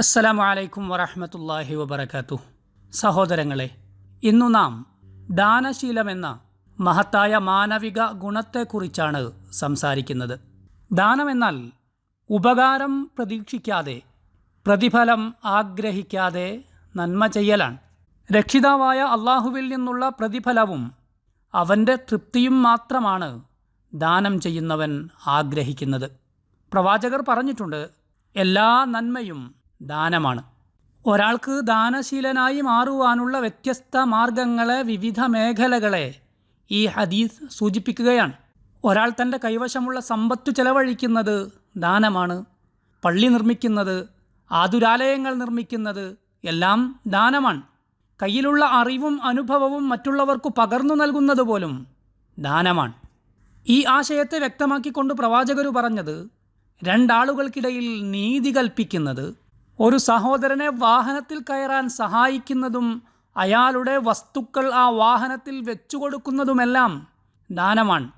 അസ്സലാമു അലൈക്കും വറഹമത്തല്ലാഹി വബർക്കാത്തു സഹോദരങ്ങളെ ഇന്നു നാം ദാനശീലമെന്ന മഹത്തായ മാനവിക ഗുണത്തെക്കുറിച്ചാണ് സംസാരിക്കുന്നത്. ദാനമെന്നാൽ ഉപകാരം പ്രതീക്ഷിക്കാതെ പ്രതിഫലം ആഗ്രഹിക്കാതെ നന്മ ചെയ്യലാണ്. രക്ഷിതാവായ അള്ളാഹുവിൽ നിന്നുള്ള പ്രതിഫലവും അവന്റെ തൃപ്തിയും മാത്രമാണ് ദാനം ചെയ്യുന്നവൻ ആഗ്രഹിക്കുന്നത്. പ്രവാചകർ പറഞ്ഞിട്ടുണ്ട് എല്ലാ നന്മയും ദാനമാണ്. ഒരാൾക്ക് ദാനശീലനായി മാറുവാനുള്ള വ്യത്യസ്ത മാർഗങ്ങളെ വിവിധ മേഖലകളെ ഈ ഹദീസ് സൂചിപ്പിക്കുകയാണ്. ഒരാൾ തന്റെ കൈവശമുള്ള സമ്പത്ത് ചെലവഴിക്കുന്നത് ദാനമാണ്. പള്ളി നിർമ്മിക്കുന്നത് ആതുരാലയങ്ങൾ നിർമ്മിക്കുന്നത് എല്ലാം ദാനമാണ്. കയ്യിലുള്ള അറിവും അനുഭവവും മറ്റുള്ളവർക്ക് പകർന്നു നൽകുന്നത് പോലും ദാനമാണ്. ഈ ആശയത്തെ വ്യക്തമാക്കിക്കൊണ്ട് പ്രവാചകരു പറഞ്ഞത് രണ്ടാളുകൾക്കിടയിൽ നീതി കൽപ്പിക്കുന്നത് ഒരു സഹോദരനെ വാഹനത്തിൽ കയറാൻ സഹായിക്കുന്നതും അയാളുടെ വസ്തുക്കൾ ആ വാഹനത്തിൽ വെച്ചു കൊടുക്കുന്നതുമെല്ലാം ദാനമാണ്.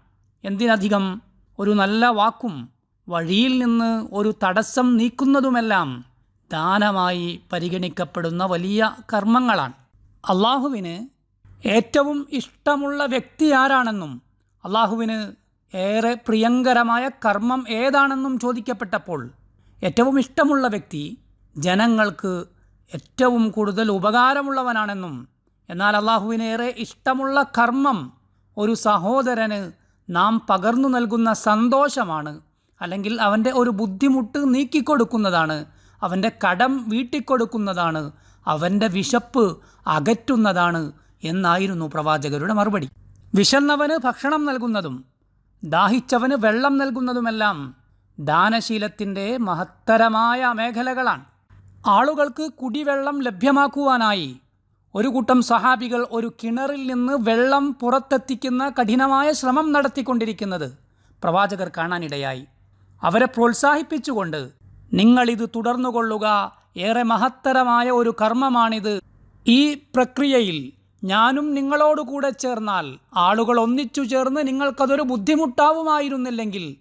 എന്തിനധികം ഒരു നല്ല വാക്കും വഴിയിൽ നിന്ന് ഒരു തടസ്സം നീക്കുന്നതുമെല്ലാം ദാനമായി പരിഗണിക്കപ്പെടുന്ന വലിയ കർമ്മങ്ങളാണ്. അള്ളാഹുവിന് ഏറ്റവും ഇഷ്ടമുള്ള വ്യക്തി ആരാണെന്നും അള്ളാഹുവിന് ഏറെ പ്രിയങ്കരമായ കർമ്മം ഏതാണെന്നും ചോദിക്കപ്പെട്ടപ്പോൾ ഏറ്റവും ഇഷ്ടമുള്ള വ്യക്തി ജനങ്ങൾക്ക് ഏറ്റവും കൂടുതൽ ഉപകാരമുള്ളവനാണെന്നും എന്നാൽ അള്ളാഹുവിനേറെ ഇഷ്ടമുള്ള കർമ്മം ഒരു സഹോദരന് നാം പകർന്നു നൽകുന്ന സന്തോഷമാണ്. അല്ലെങ്കിൽ അവന്റെ ഒരു ബുദ്ധിമുട്ട് നീക്കിക്കൊടുക്കുന്നതാണ് അവന്റെ കടം വീട്ടിക്കൊടുക്കുന്നതാണ് അവന്റെ വിശപ്പ് അകറ്റുന്നതാണ് എന്നായിരുന്നു പ്രവാചകരുടെ മറുപടി. വിശന്നവന് ഭക്ഷണം നൽകുന്നതും ദാഹിച്ചവന് വെള്ളം നൽകുന്നതുമെല്ലാം ദാനശീലത്തിന്റെ മഹത്തരമായ മേഖലകളാണ്. ആളുകൾക്ക് കുടിവെള്ളം ലഭ്യമാക്കുവാനായി ഒരു കൂട്ടം സഹാബികൾ ഒരു കിണറിൽ നിന്ന് വെള്ളം പുറത്തെത്തിക്കുന്ന കഠിനമായ ശ്രമം നടത്തിക്കൊണ്ടിരിക്കുന്നത് പ്രവാചകർ കാണാനിടയായി. അവരെ പ്രോത്സാഹിപ്പിച്ചുകൊണ്ട് നിങ്ങളിത് തുടർന്നുകൊള്ളുക. ഏറെ മഹത്തരമായ ഒരു കർമ്മമാണിത്. ഈ പ്രക്രിയയിൽ ഞാനും നിങ്ങളോടുകൂടെ ചേർന്നാൽ ആളുകൾ ഒന്നിച്ചു ചേർന്ന് നിങ്ങൾക്കതൊരു ബുദ്ധിമുട്ടാവുമായിരുന്നില്ലെങ്കിൽ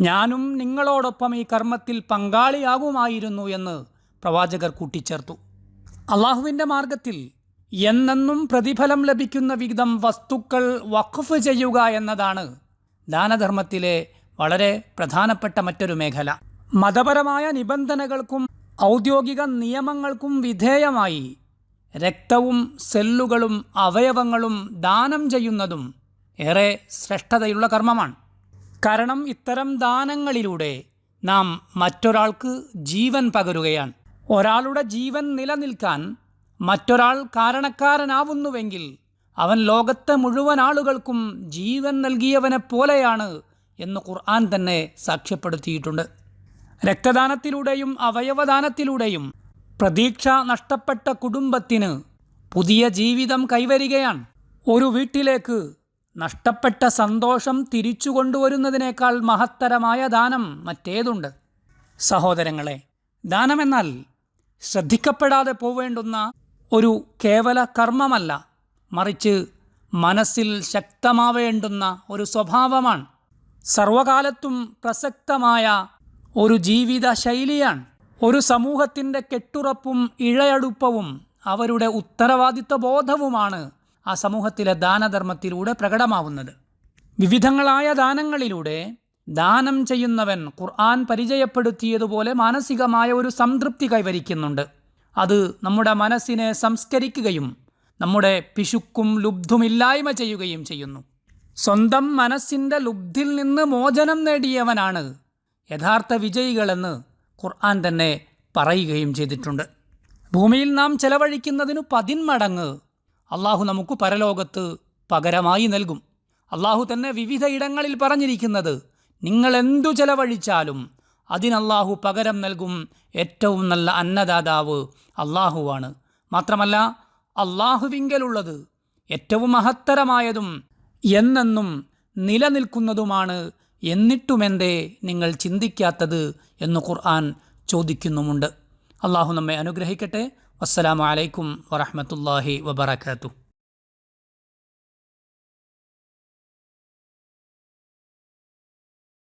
ഞാനും നിങ്ങളോടൊപ്പം ഈ കർമ്മത്തിൽ പങ്കാളിയാകുമായിരുന്നു എന്ന് പ്രവാചകർ കൂട്ടിച്ചേർത്തു. അള്ളാഹുവിന്റെ മാർഗത്തിൽ എന്നെന്നും പ്രതിഫലം ലഭിക്കുന്ന വിധം വസ്തുക്കൾ വഖഫ് ചെയ്യുക എന്നതാണ് ദാനധർമ്മത്തിലെ വളരെ പ്രധാനപ്പെട്ട മറ്റൊരു മേഖല. മതപരമായ നിബന്ധനകൾക്കും ഔദ്യോഗിക നിയമങ്ങൾക്കും വിധേയമായി രക്തവും സെല്ലുകളും അവയവങ്ങളും ദാനം ചെയ്യുന്നതും ഏറെ ശ്രേഷ്ഠതയുള്ള കർമ്മമാണ്. കാരണം ഇത്തരം ദാനങ്ങളിലൂടെ നാം മറ്റൊരാൾക്ക് ജീവൻ പകരുകയാണ്. ഒരാളുടെ ജീവൻ നിലനിൽക്കാൻ മറ്റൊരാൾ കാരണക്കാരനാവുന്നുവെങ്കിൽ അവൻ ലോകത്തെ മുഴുവൻ ആളുകൾക്കും ജീവൻ നൽകിയവനെ പോലെയാണ് എന്ന് ഖുർആൻ തന്നെ സാക്ഷ്യപ്പെടുത്തിയിട്ടുണ്ട്. രക്തദാനത്തിലൂടെയും അവയവദാനത്തിലൂടെയും പ്രതീക്ഷ നഷ്ടപ്പെട്ട കുടുംബത്തിന് പുതിയ ജീവിതം കൈവരികയാണ്. ഒരു വീട്ടിലേക്ക് നഷ്ടപ്പെട്ട സന്തോഷം തിരിച്ചു കൊണ്ടുവരുന്നതിനേക്കാൾ മഹത്തരമായ ദാനം മറ്റേതുണ്ട്. സഹോദരങ്ങളെ ദാനമെന്നാൽ ശ്രദ്ധിക്കപ്പെടാതെ പോവേണ്ടുന്ന ഒരു കേവല കർമ്മമല്ല മറിച്ച് മനസ്സിൽ ശക്തമാവേണ്ടുന്ന ഒരു സ്വഭാവമാണ്. സർവകാലത്തും പ്രസക്തമായ ഒരു ജീവിത ശൈലിയാണ് ഒരു സമൂഹത്തിന്റെ കെട്ടുറപ്പും ഇഴയടുപ്പവും അവരുടെ ഉത്തരവാദിത്വ ബോധവുമാണ് ആ സമൂഹത്തിലെ ദാനധർമ്മത്തിലൂടെ പ്രകടമാവുന്നത്. വിവിധങ്ങളായ ദാനങ്ങളിലൂടെ ദാനം ചെയ്യുന്നവൻ ഖുർആൻ പരിചയപ്പെടുത്തിയതുപോലെ മാനസികമായ ഒരു സംതൃപ്തി കൈവരിക്കുന്നുണ്ട്. അത് നമ്മുടെ മനസ്സിനെ സംസ്കരിക്കുകയും നമ്മുടെ പിശുക്കും ലുബ്ധുമില്ലായ്മ ചെയ്യുകയും ചെയ്യുന്നു. സ്വന്തം മനസ്സിന്റെ ലുബ്ധിൽ നിന്ന് മോചനം നേടിയവനാണ് യഥാർത്ഥ വിജയികളെന്ന് ഖുർആൻ തന്നെ പറയുകയും ചെയ്തിട്ടുണ്ട്. ഭൂമിയിൽ നാം ചെലവഴിക്കുന്നതിനു പതിന്മടങ്ങ് അള്ളാഹു നമുക്ക് പരലോകത്ത് പകരമായി നൽകും. അള്ളാഹു തന്നെ വിവിധ ഇടങ്ങളിൽ പറഞ്ഞിരിക്കുന്നത് നിങ്ങൾ എന്തു ചെലവഴിച്ചാലും അതിനല്ലാഹു പകരം നൽകും ഏറ്റവും നല്ല അന്നദാതാവ് അള്ളാഹുവാണ് മാത്രമല്ല അള്ളാഹുവിങ്കലുള്ളത് ഏറ്റവും മഹത്തരമായതും എന്നെന്നും നിലനിൽക്കുന്നതുമാണ് എന്നിട്ടുമെന്തേ നിങ്ങൾ ചിന്തിക്കാത്തത് എന്ന് ഖുർആൻ ചോദിക്കുന്നുമുണ്ട്. അള്ളാഹു നമ്മെ അനുഗ്രഹിക്കട്ടെ. അസ്സലാമു അലൈക്കും വറഹമത്തല്ലാഹി വബർക്കാത്തു